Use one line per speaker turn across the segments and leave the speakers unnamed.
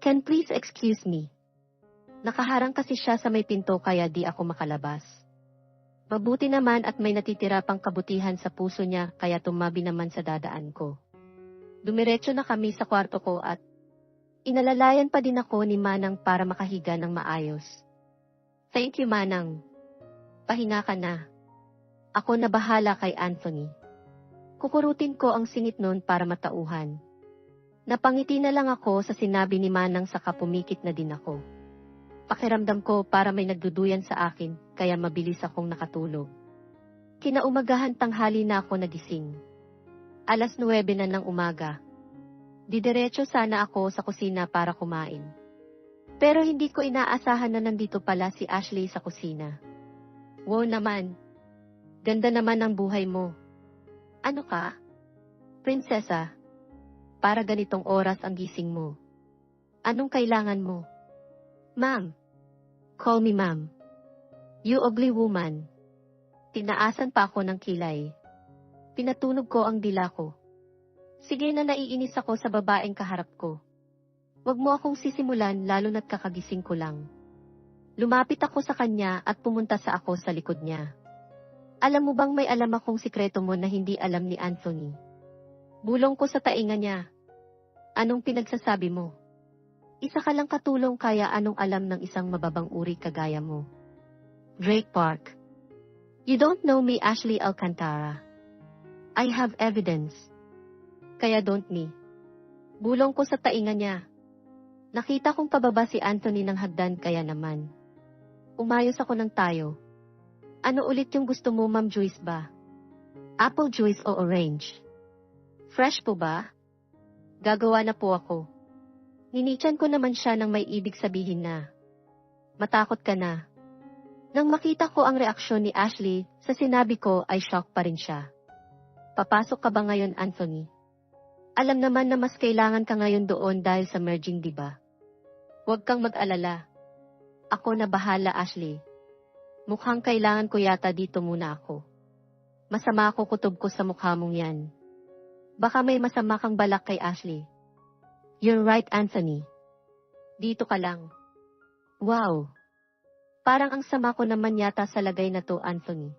Can please excuse me? Nakaharang kasi siya sa may pinto kaya di ako makalabas. Mabuti naman at may natitira pang kabutihan sa puso niya kaya tumabi naman sa dadaan ko. Dumiretso na kami sa kwarto ko at inalalayan pa din ako ni Manang para makahiga ng maayos. Thank you Manang. Pahinga ka na. Ako na bahala kay Anthony. Kukurutin ko ang singit nun para matauhan. Napangiti na lang ako sa sinabi ni Manang saka pumikit na din ako. Pakiramdam ko para may nagduduyan sa akin, kaya mabilis akong nakatulog. Kinaumagahan tanghali na ako nagising. Alas 9 na ng umaga. Didiretso sana ako sa kusina para kumain. Pero hindi ko inaasahan na nandito pala si Ashley sa kusina. Wow naman. Ganda naman ng buhay mo. Ano ka? Prinsesa. Para ganitong oras ang gising mo. Anong kailangan mo? Ma'am. Call me ma'am. You ugly woman. Tinaasan pa ako ng kilay. Pinatunog ko ang dila ko. Sige na naiinis ako sa babaeng kaharap ko. Huwag mo akong sisimulan lalo na't kakagising ko lang. Lumapit ako sa kanya at pumunta sa ako sa likod niya. Alam mo bang may alam akong sikreto mo na hindi alam ni Anthony? Bulong ko sa tainga niya. Anong pinagsasabi mo? Isa ka lang katulong kaya anong alam ng isang mababang uri kagaya mo. Drake Park. You don't know me Ashley Alcantara. I have evidence. Kaya don't me. Bulong ko sa tainga niya. Nakita kong pababa si Anthony ng hagdan kaya naman. Umayos ako ng tayo. Ano ulit yung gusto mo Ma'am Juice ba? Apple juice o orange? Fresh po ba? Gagawa na po ako. Ninichan ko naman siya ng may ibig sabihin na. Matakot ka na. Nang makita ko ang reaksyon ni Ashley, sa sinabi ko ay shock pa rin siya. Papasok ka ba ngayon, Anthony? Alam naman na mas kailangan ka ngayon doon dahil sa merging, di ba? Huwag kang mag-alala. Ako na bahala, Ashley. Mukhang kailangan ko yata dito muna ako. Masama ako kutob ko sa mukha mong yan. Baka may masama kang balak kay Ashley. You're right, Anthony. Dito ka lang. Wow. Parang ang sama ko naman yata sa lagay na to, Anthony.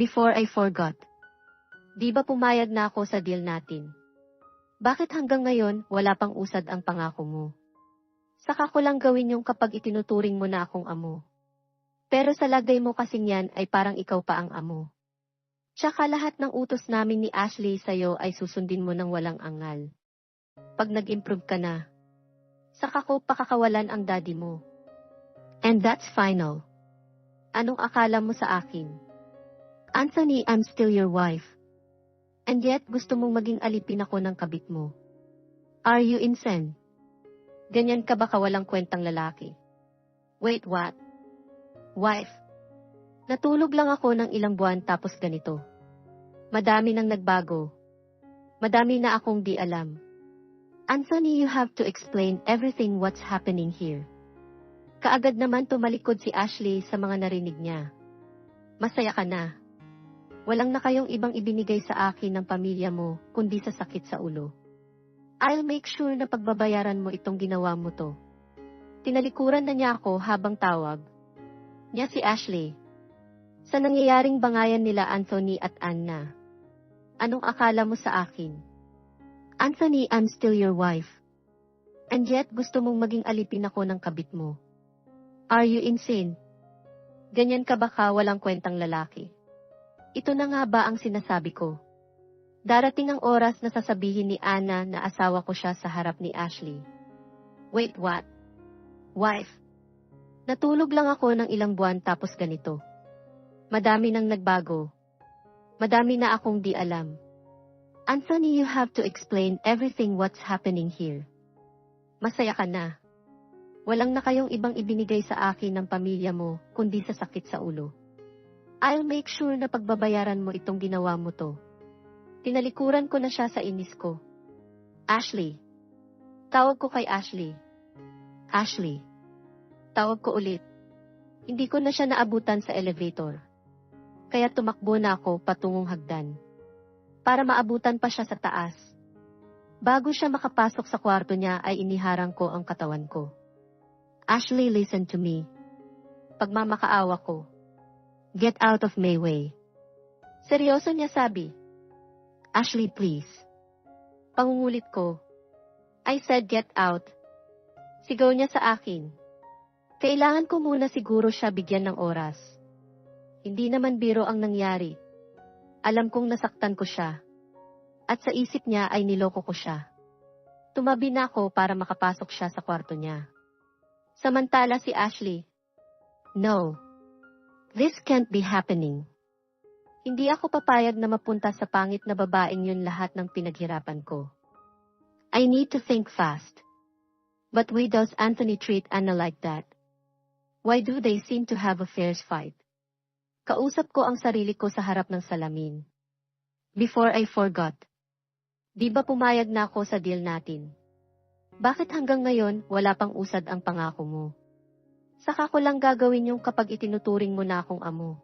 Before I forgot. Di ba pumayag na ako sa deal natin? Bakit hanggang ngayon wala pang usad ang pangako mo? Saka ko lang gawin yung kapag itinuturing mo na akong amo. Pero sa lagay mo kasing yan ay parang ikaw pa ang amo. Tsaka lahat ng utos namin ni Ashley sa'yo ay susundin mo ng walang angal pag nag-improve ka na. Saka ko pakakawalan ang daddy mo. And that's final. Anong akala mo sa akin? Anthony, I'm still your wife. And yet, gusto mong maging alipin ako ng kabit mo. Are you insane? Ganyan ka ba kawalang kwentang lalaki? Wait, what? Wife. Natulog lang ako ng ilang buwan tapos ganito. Madami nang nagbago. Madami na akong di alam. Anthony, you have to explain everything what's happening here. Kaagad naman tumalikod si Ashley sa mga narinig niya. Masaya ka na. Walang na kayong ibang ibinigay sa akin ng pamilya mo, kundi sa sakit sa ulo. I'll make sure na pagbabayaran mo itong ginawa mo to. Tinalikuran na niya ako habang tawag. Niya si Ashley. Sa nangyayaring bangayan nila Anthony at Anna. Anong akala mo sa akin? Anthony, I'm still your wife. And yet, gusto mong maging alipin ako ng kabit mo. Are you insane? Ganyan ka ba ka walang kwentang lalaki? Ito na nga ba ang sinasabi ko? Darating ang oras na sasabihin ni Anna na asawa ko siya sa harap ni Ashley. Wait, what? Wife. Natulog lang ako ng ilang buwan tapos ganito. Madami nang nagbago. Madami na akong di alam. Anthony, you have to explain everything what's happening here. Masaya ka na. Walang na kayong ibang ibinigay sa akin ng pamilya mo, kundi sa sakit sa ulo. I'll make sure na pagbabayaran mo itong ginawa mo to. Tinalikuran ko na siya sa inis ko. Ashley. Tawag ko kay Ashley. Ashley. Tawag ko ulit. Hindi ko na siya naabutan sa elevator. Kaya tumakbo na ako patungong hagdan para maabutan pa siya sa taas. Bago siya makapasok sa kwarto niya ay iniharang ko ang katawan ko. Ashley, listen to me. Pagmamakaawa ko. Get out of my way. Seryoso niya sabi. Ashley, please. Pangungulit ko. I said get out. Sigaw niya sa akin. Kailangan ko muna siguro siya bigyan ng oras. Hindi naman biro ang nangyari. Alam kong nasaktan ko siya. At sa isip niya ay niloko ko siya. Tumabi na ako para makapasok siya sa kwarto niya. Samantala si Ashley. No. This can't be happening. Hindi ako papayag na mapunta sa pangit na babaeng yun lahat ng pinaghirapan ko. I need to think fast. But why does Anthony treat Anna like that? Why do they seem to have a fierce fight? Kausap ko ang sarili ko sa harap ng salamin. Before I forgot. Di ba pumayag na ako sa deal natin? Bakit hanggang ngayon wala pang usad ang pangako mo? Saka ko lang gagawin yung kapag itinuturing mo na akong amo.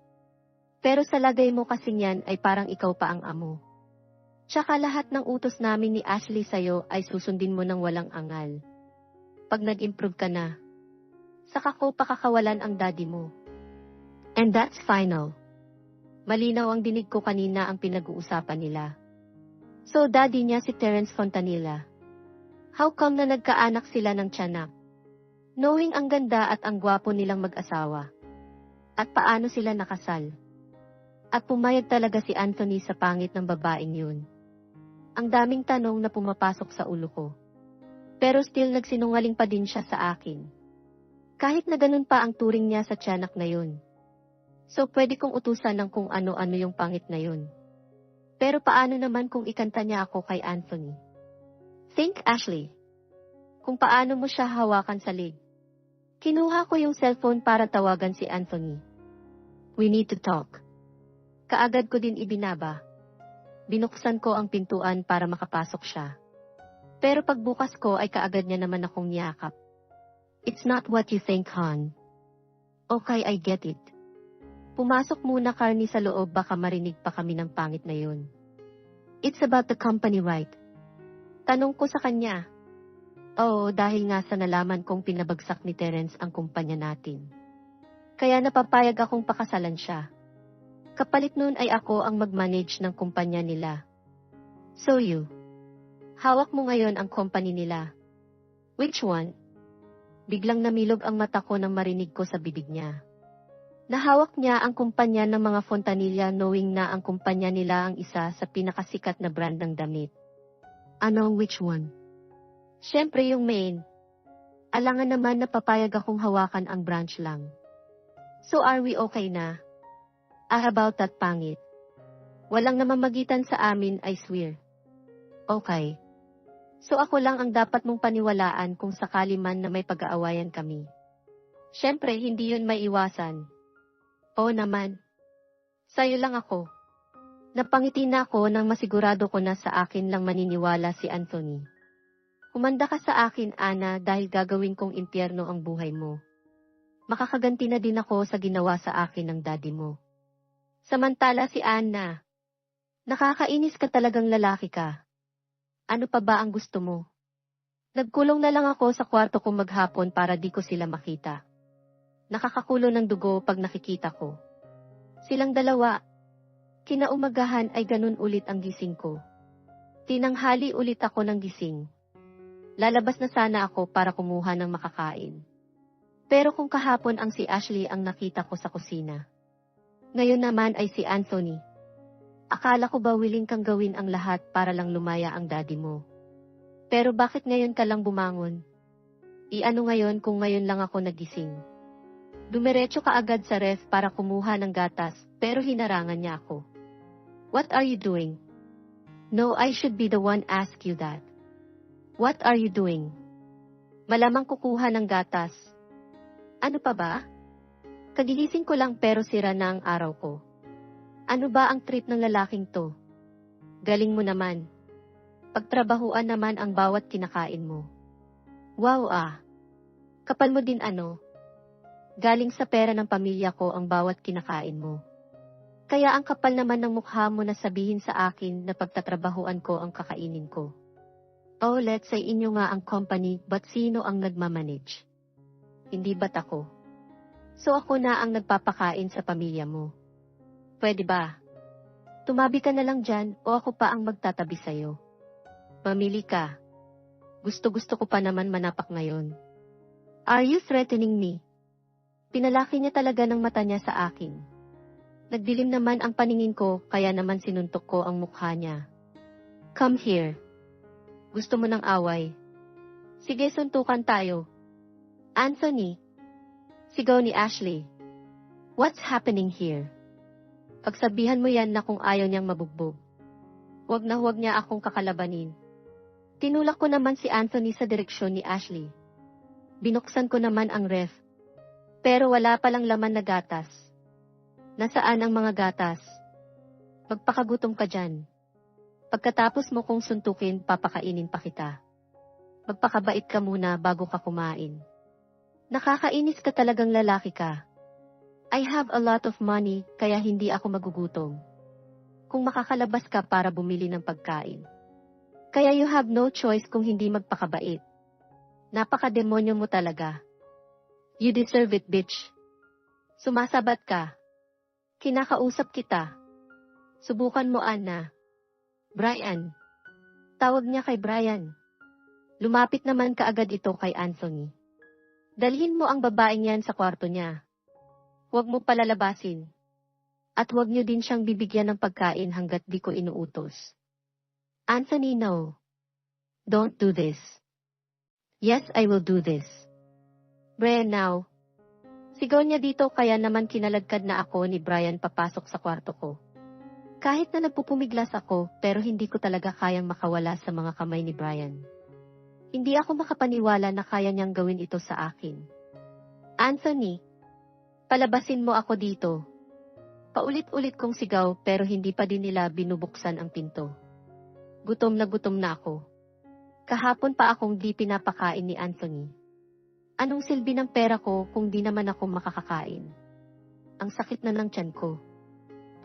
Pero sa lagay mo kasing yan ay parang ikaw pa ang amo. Tsaka lahat ng utos namin ni Ashley sa'yo ay susundin mo ng walang angal. Pag nag-improve ka na, saka ko pakakawalan ang daddy mo. And that's final. Malinaw ang dinig ko kanina ang pinag-uusapan nila. So daddy niya si Terence Fontanilla. How come na nagkaanak sila ng tiyanak? Knowing ang ganda at ang gwapo nilang mag-asawa. At paano sila nakasal? At pumayag talaga si Anthony sa pangit ng babaeng yun. Ang daming tanong na pumapasok sa ulo ko. Pero still nagsinungaling pa din siya sa akin. Kahit na ganun pa ang turing niya sa tiyanak na yun. So pwede kong utusan ng kung ano-ano yung pangit na yun. Pero paano naman kung ikanta niya ako kay Anthony? Think, Ashley. Kung paano mo siya hawakan sa leg. Kinuha ko yung cellphone para tawagan si Anthony. We need to talk. Kaagad ko din ibinaba. Binuksan ko ang pintuan para makapasok siya. Pero pagbukas ko ay kaagad niya naman akong niyakap. It's not what you think, hon. Okay, I get it. Pumasok muna Carney sa loob baka marinig pa kami ng pangit na yun. It's about the company, right? Tanong ko sa kanya. Oo, dahil nga sa nalaman kong pinabagsak ni Terence ang kumpanya natin. Kaya napapayag akong pakasalan siya. Kapalit nun ay ako ang mag-manage ng kumpanya nila. So you, hawak mo ngayon ang company nila. Which one? Biglang namilog ang mata ko nang marinig ko sa bibig niya. Nahawak niya ang kumpanya ng mga Fontanilla knowing na ang kumpanya nila ang isa sa pinakasikat na brand ng damit. Ano which one? Siyempre yung main. Alangan naman na papayag akong hawakan ang branch lang. So are we okay na? Ah about that pangit. Walang namamagitan sa amin, I swear. Okay. So ako lang ang dapat mong paniwalaan kung sakali man na may pag-aawayan kami. Siyempre, hindi yun maiwasan. Oo naman. Sa'yo lang ako. Napangiti na ako nang masigurado ko na sa akin lang maniniwala si Anthony. Humanda ka sa akin, Ana, dahil gagawin kong impyerno ang buhay mo. Makakaganti na din ako sa ginawa sa akin ng daddy mo. Samantala si Anna. Nakakainis ka talagang lalaki ka. Ano pa ba ang gusto mo? Nagkulong na lang ako sa kwarto ko maghapon para di ko sila makita. Nakakakulo ng dugo pag nakikita ko. Silang dalawa. Kinaumagahan ay ganun ulit ang gising ko. Tinanghali ulit ako ng gising. Lalabas na sana ako para kumuha ng makakain. Pero kung kahapon ang si Ashley ang nakita ko sa kusina. Ngayon naman ay si Anthony. Akala ko ba willing kang gawin ang lahat para lang lumaya ang daddy mo. Pero bakit ngayon ka lang bumangon? Iano ngayon kung ngayon lang ako nagising? Dumiretso ka agad sa ref para kumuha ng gatas, pero hinarangan niya ako. What are you doing? No, I should be the one ask you that. What are you doing? Malamang kukuha ng gatas. Ano pa ba? Kagigising ko lang pero sira na ang araw ko. Ano ba ang trip ng lalaking to? Galing mo naman. Pagtrabahuan naman ang bawat kinakain mo. Wow ah. Kapal mo din ano. Galing sa pera ng pamilya ko ang bawat kinakain mo. Kaya ang kapal naman ng mukha mo na sabihin sa akin na pagtatrabahuan ko ang kakainin ko. Oh, let's say inyo nga ang company, but sino ang nagmamanage? Hindi ba't ako? So ako na ang nagpapakain sa pamilya mo. Pwede ba? Tumabi ka na lang dyan o ako pa ang magtatabi sa'yo. Mamili ka. Gusto-gusto ko pa naman manapak ngayon. Are you threatening me? Pinalaki niya talaga ng mata niya sa akin. Nagdilim naman ang paningin ko kaya naman sinuntok ko ang mukha niya. Come here. Gusto mo ng away? Sige, suntukan tayo. Anthony. Sigaw ni Ashley. What's happening here? Pagsabihan mo yan na kung ayaw niyang mabugbog. Huwag na huwag niya akong kakalabanin. Tinulak ko naman si Anthony sa direksyon ni Ashley. Binuksan ko naman ang ref. Pero wala palang laman na gatas. Nasaan ang mga gatas? Magpakagutom ka dyan. Pagkatapos mo kong suntukin, papakainin pa kita. Magpakabait ka muna bago ka kumain. Nakakainis ka talagang lalaki ka. I have a lot of money, kaya hindi ako magugutom. Kung makakalabas ka para bumili ng pagkain. Kaya you have no choice kung hindi magpakabait. Napaka-demonyo mo talaga. You deserve it, bitch. Sumasabat ka. Kinakausap kita. Subukan mo, Anna. Brian. Tawag niya kay Brian. Lumapit naman kaagad ito kay Anthony. Dalhin mo ang babaeng yan sa kwarto niya. Huwag mo palalabasin. At huwag niyo din siyang bibigyan ng pagkain hanggat di ko inuutos. Anthony, no. Don't do this. Yes, I will do this. Brian, now. Sigaw niya dito kaya naman kinaladkad na ako ni Brian papasok sa kwarto ko. Kahit na nagpupumiglas ako, pero hindi ko talaga kayang makawala sa mga kamay ni Brian. Hindi ako makapaniwala na kaya niyang gawin ito sa akin. Anthony, palabasin mo ako dito. Paulit-ulit kong sigaw pero hindi pa din nila binubuksan ang pinto. Gutom na gutom na ako. Kahapon pa akong di pinapakain ni Anthony. Anong silbi ng pera ko kung di naman ako makakakain? Ang sakit na ng tiyan ko.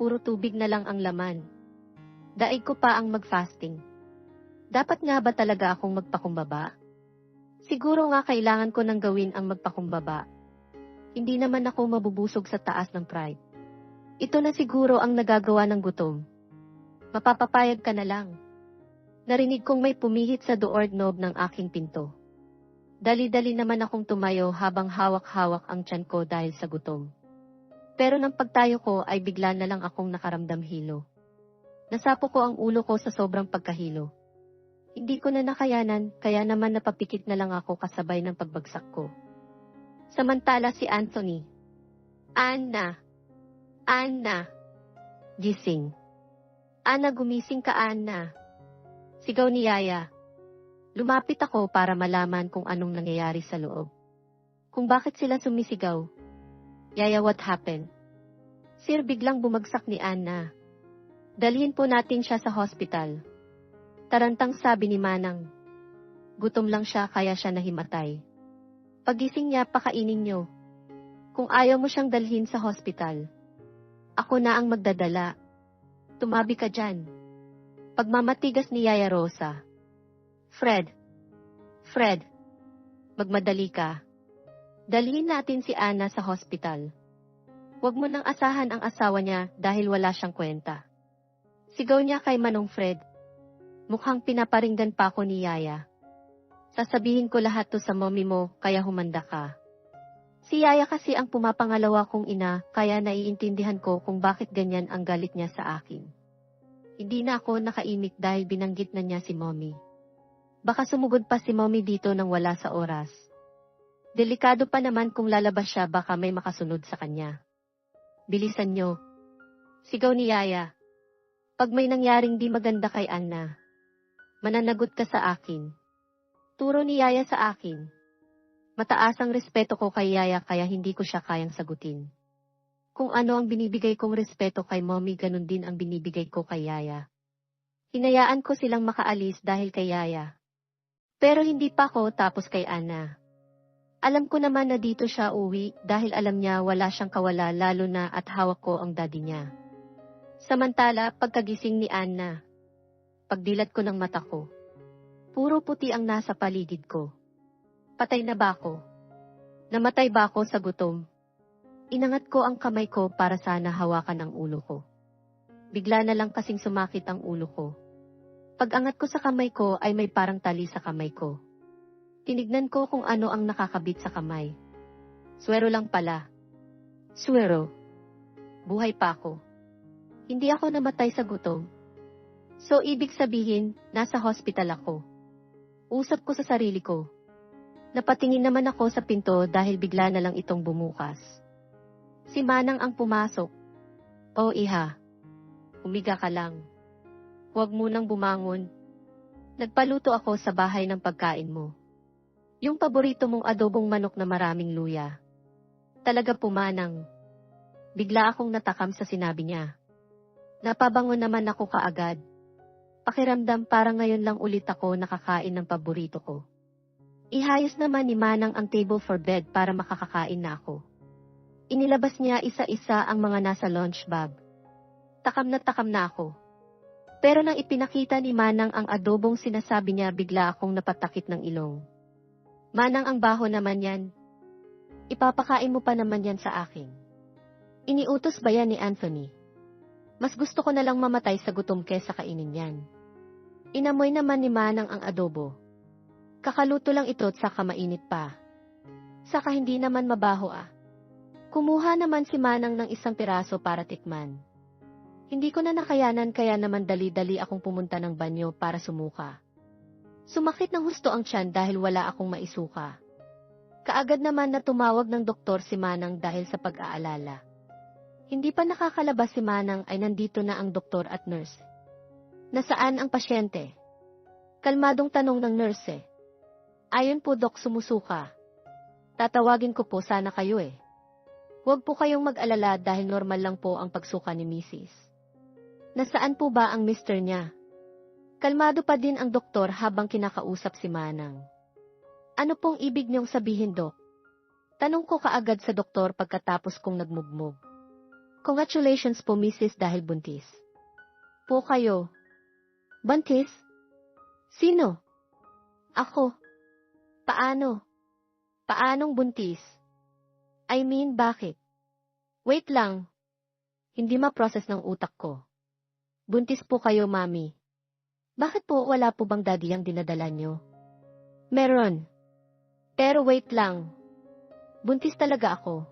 Puro tubig na lang ang laman. Daig ko pa ang mag-fasting. Dapat nga ba talaga akong magpakumbaba? Siguro nga kailangan ko nang gawin ang magpakumbaba. Hindi naman ako mabubusog sa taas ng pride. Ito na siguro ang nagagawa ng gutom. Mapapapayag ka na lang. Narinig kong may pumihit sa doorknob ng aking pinto. Dali-dali naman akong tumayo habang hawak-hawak ang tiyan ko dahil sa gutom. Pero nang pagtayo ko ay bigla na lang akong nakaramdam hilo. Nasapo ko ang ulo ko sa sobrang pagkahilo. Hindi ko na nakayanan, kaya naman napapikit na lang ako kasabay ng pagbagsak ko. Samantala si Anthony. Anna! Anna! Gising. Anna, gumising ka, Anna. Sigaw ni Yaya. Lumapit ako para malaman kung anong nangyayari sa loob. Kung bakit sila sumisigaw. Yaya, what happened? Sir, biglang bumagsak ni Anna. Dalhin po natin siya sa hospital. Tarantang sabi ni Manang. Gutom lang siya kaya siya nahimatay. Pagising niya, pakainin niyo. Kung ayaw mo siyang dalhin sa hospital, ako na ang magdadala. Tumabi ka dyan. Pagmamatigas ni Yaya Rosa. Fred. Fred. Magmadali ka. Dalhin natin si Anna sa hospital. Huwag mo nang asahan ang asawa niya dahil wala siyang kwenta. Sigaw niya kay Manong Fred. Mukhang pinaparinggan pa ako ni Yaya. Sasabihin ko lahat to sa mommy mo, kaya humanda ka. Si Yaya kasi ang pumapangalawa kong ina, kaya naiintindihan ko kung bakit ganyan ang galit niya sa akin. Hindi na ako nakaimik dahil binanggit na niya si mommy. Baka sumugod pa si mommy dito nang wala sa oras. Delikado pa naman kung lalabas siya baka may makasunod sa kanya. Bilisan nyo. Sigaw ni Yaya. Pag may nangyaring di maganda kay Anna, mananagot ka sa akin. Turo ni Yaya sa akin. Mataas ang respeto ko kay Yaya kaya hindi ko siya kayang sagutin. Kung ano ang binibigay kong respeto kay mommy ganun din ang binibigay ko kay Yaya. Hinayaan ko silang makaalis dahil kay Yaya. Pero hindi pa ako tapos kay Anna. Alam ko naman na dito siya uwi dahil alam niya wala siyang kawala lalo na at hawak ko ang daddy niya. Samantala, pagkagising ni Anna, pagdilat ko ng mata ko, Puro puti ang nasa paligid ko. Patay na ba ako? Namatay ba ako sa gutom? Inangat ko ang kamay ko para sana hawakan ang ulo ko. Bigla na lang kasing sumakit ang ulo ko. Pag-angat ko sa kamay ko ay may parang tali sa kamay ko. Tinignan ko kung ano ang nakakabit sa kamay. Swero lang pala. Swero. Buhay pa ako. Hindi ako namatay sa gutom. So ibig sabihin, nasa hospital ako. Usap ko sa sarili ko. Napatingin naman ako sa pinto dahil bigla na lang itong bumukas. Si Manang ang pumasok. O iha, umiga ka lang. Huwag munang bumangon. Nagpaluto ako sa bahay ng pagkain mo. Yung paborito mong adobong manok na maraming luya. Talaga pumanang. Bigla akong natakam sa sinabi niya. Napabango naman ako kaagad. Pakiramdam parang ngayon lang ulit ako nakakain ng paborito ko. Ihayos naman ni Manang ang table for bed para makakakain na ako. Inilabas niya isa-isa ang mga nasa lunch bag. Takam na takam na ako. Pero nang ipinakita ni Manang ang adobong sinasabi niya bigla akong napatakit ng ilong. Manang ang baho naman yan. Ipapakain mo pa naman yan sa akin. Iniutos ba yan ni Anthony? Mas gusto ko na lang mamatay sa gutom kesa kainin yan. Inamoy naman ni Manang ang adobo. Kakaluto lang ito at saka mainit pa. Saka hindi naman mabaho ah. Kumuha naman si Manang ng isang piraso para tikman. Hindi ko na nakayanan kaya naman dali-dali akong pumunta ng banyo para sumuka. Sumakit ng husto ang tiyan dahil wala akong maisuka. Kaagad naman na tumawag ng doktor si Manang dahil sa pag-aalala. Hindi pa nakakalabas si Manang ay nandito na ang doktor at nurse. Nasaan ang pasyente? Kalmadong tanong ng nurse eh. Ayon po dok sumusuka. Tatawagin ko po sana kayo eh. Huwag po kayong mag-alala dahil normal lang po ang pagsuka ni Mrs. Nasaan po ba ang mister niya? Kalmado pa din ang doktor habang kinakausap si Manang. Ano pong ibig niyong sabihin, Dok? Tanong ko kaagad sa doktor pagkatapos kong nagmugmog. Congratulations po, Mrs. dahil buntis. Po kayo. Buntis? Sino? Ako. Paano? Paanong buntis? I mean, bakit? Wait lang. Hindi ma-process ng utak ko. Buntis po kayo, Mami. Bakit po wala po bang daddy ang dinadala nyo? Meron. Pero wait lang. Buntis talaga ako.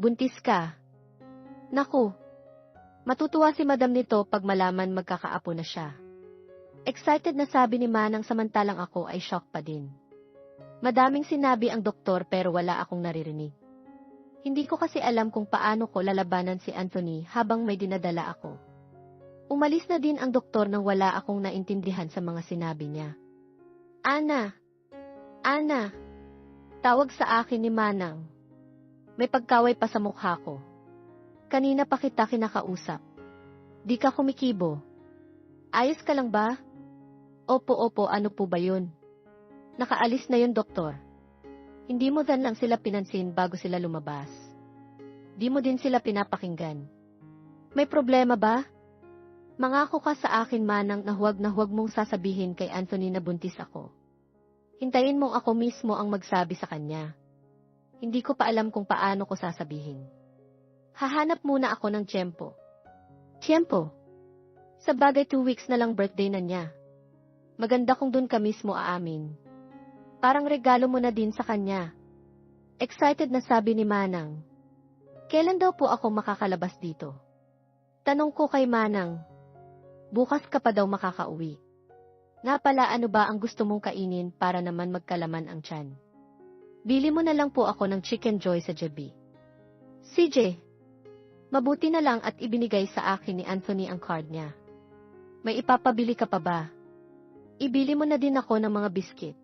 Buntis ka. Naku. Matutuwa si madam nito pag malaman magkakaapo na siya. Excited na sabi ni Manang samantalang ako ay shock pa din. Madaming sinabi ang doktor pero wala akong naririnig. Hindi ko kasi alam kung paano ko lalabanan si Anthony habang may dinadala ako. Umalis na din ang doktor nang wala akong naintindihan sa mga sinabi niya. Ana! Ana! Tawag sa akin ni Manang. May pagkaway pa sa mukha ko. Kanina pa kita kinakausap. Di ka kumikibo. Ayos ka lang ba? Opo, opo, ano po ba yun? Nakaalis na yun, doktor. Hindi mo dan lang sila pinansin bago sila lumabas. Di mo din sila pinapakinggan. May problema ba? Mangako ka sa akin manang na huwag na huwag mong sasabihin kay Anthony na buntis ako. Hintayin mong ako mismo ang magsabi sa kanya. Hindi ko pa alam kung paano ko sasabihin. Hahanap muna ako ng tiyempo. Tiyempo? Sa bagay two weeks na lang birthday na niya. Maganda kung dun ka mismo aamin. Parang regalo mo na din sa kanya. Excited na sabi ni Manang. Kailan daw po ako makakalabas dito? Tanong ko kay Manang. Bukas ka pa daw makakauwi. Nga pala ano ba ang gusto mong kainin para naman magkalaman ang tiyan? Bili mo na lang po ako ng chicken joy sa JB. CJ, mabuti na lang at ibinigay sa akin ni Anthony ang card niya. May ipapabili ka pa ba? Ibili mo na din ako ng mga biscuit.